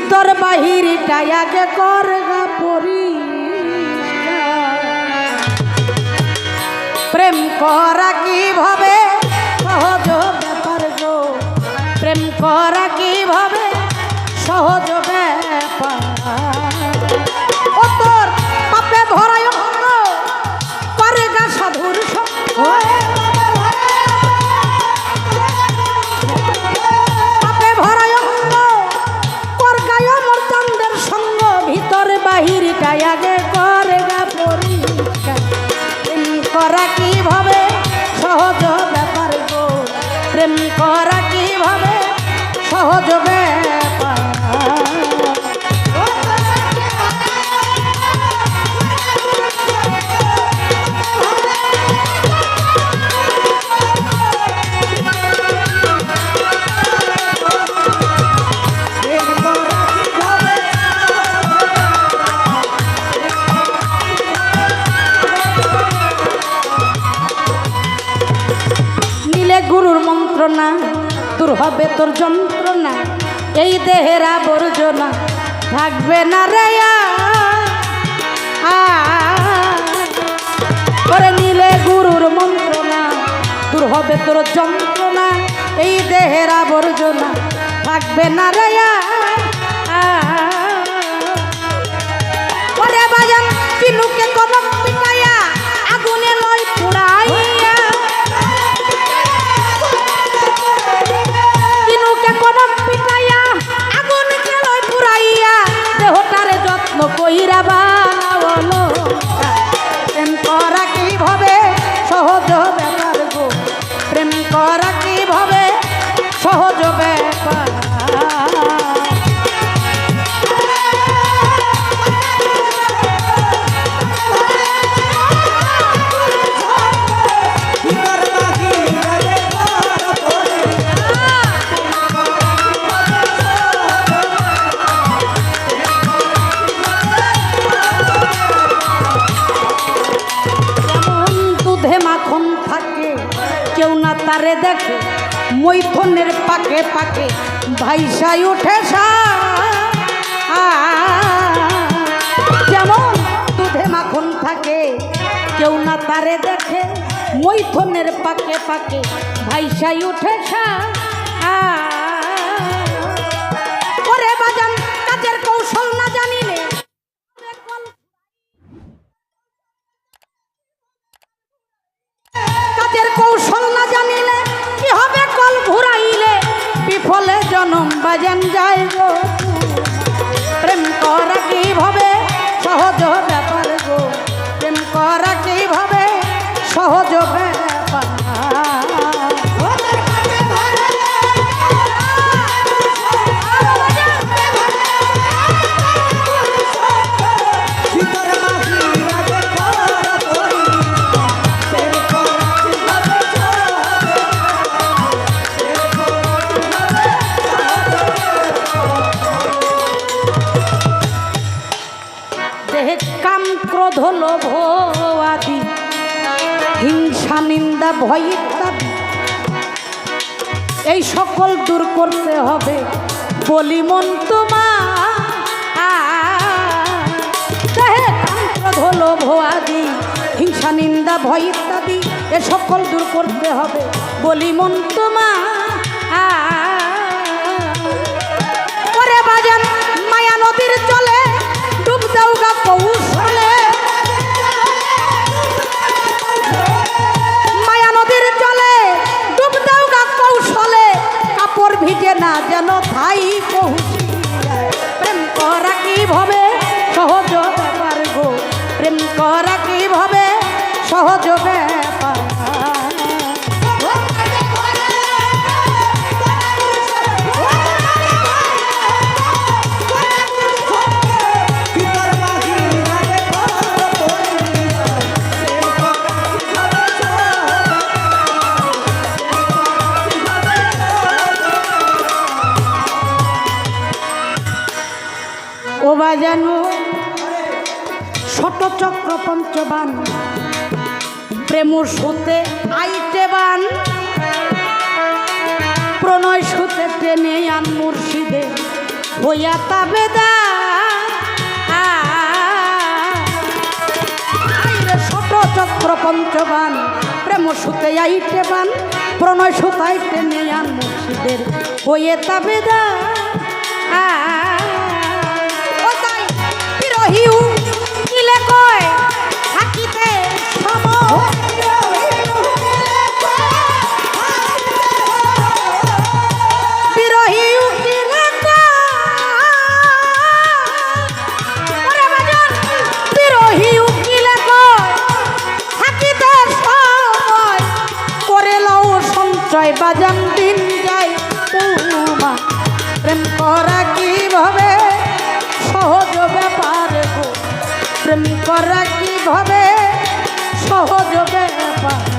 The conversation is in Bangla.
ভিতর বাহির টায়াকে কর গা পরি প্রেম করা কীভাবে সহজ ব্যাপার গো। প্রেম করা কীভাবে সহজ ব্যাপার। করা কীভাবে? সহজ ব্যাপার গো। প্রেম করা কীভাবে? সহজ ব্যাপার গুরুর মন্ত্রণা দূর হবে তোর যন্ত্রণা। এই দেহের আবর্জনা থাকবে না রে করে নিলে গুরুর মন্ত্রণা, দূর হবে তোর যন্ত্রণা। এই দেহের আবর্জনা থাকবে না রে ওরে বাজান কিনুকে তারে দেখে মৈথনের পাকে পাকে ভাইসাই সা। যেমন দুধে মাখন থাকে, কেউ না তারে দেখে মৈথনের পাকে পাকে ভাইসাই উঠে সা। জনম বাজান গো। প্রেম করা কীভাবে সহজ ব্যাপার গো? প্রেম করা কীভাবে সহজ ব্যাপার লোভ আদি হিংসা, নিন্দা, ভয় ইত্যাদি। এই সকল দূর করতে হবে বলি মন তোমার। আদি হিংসা, নিন্দা, ভয় ইত্যাদি, এ সকল দূর করতে হবে বলি মন তোমার। মায়া নদীর জলে ডুব দাও গা সহজ ব্যাপার গো। প্রেম করা কীভাবে সহজ ব্যাপার? বাজানো শত চক্র পঞ্চবান। প্রেম সুতে আইতে বান। প্রণয় সুতে টেনে আন মুর্শিদে। হইয়া তাবেদা চক্র পঞ্চবান। প্রেম সুতে আইটে বান। প্রণয় সুতাইতে নেয়ান মুর্শিদের হইয়ে তাবেদা ও তাই বিরহিউ সঞ্চয় বাজান দিন যায় তোমা প্রেম করা কীভাবে? সহজ ব্যাপার গো, প্রেম করা কীভাবে? সহজ ব্যাপার।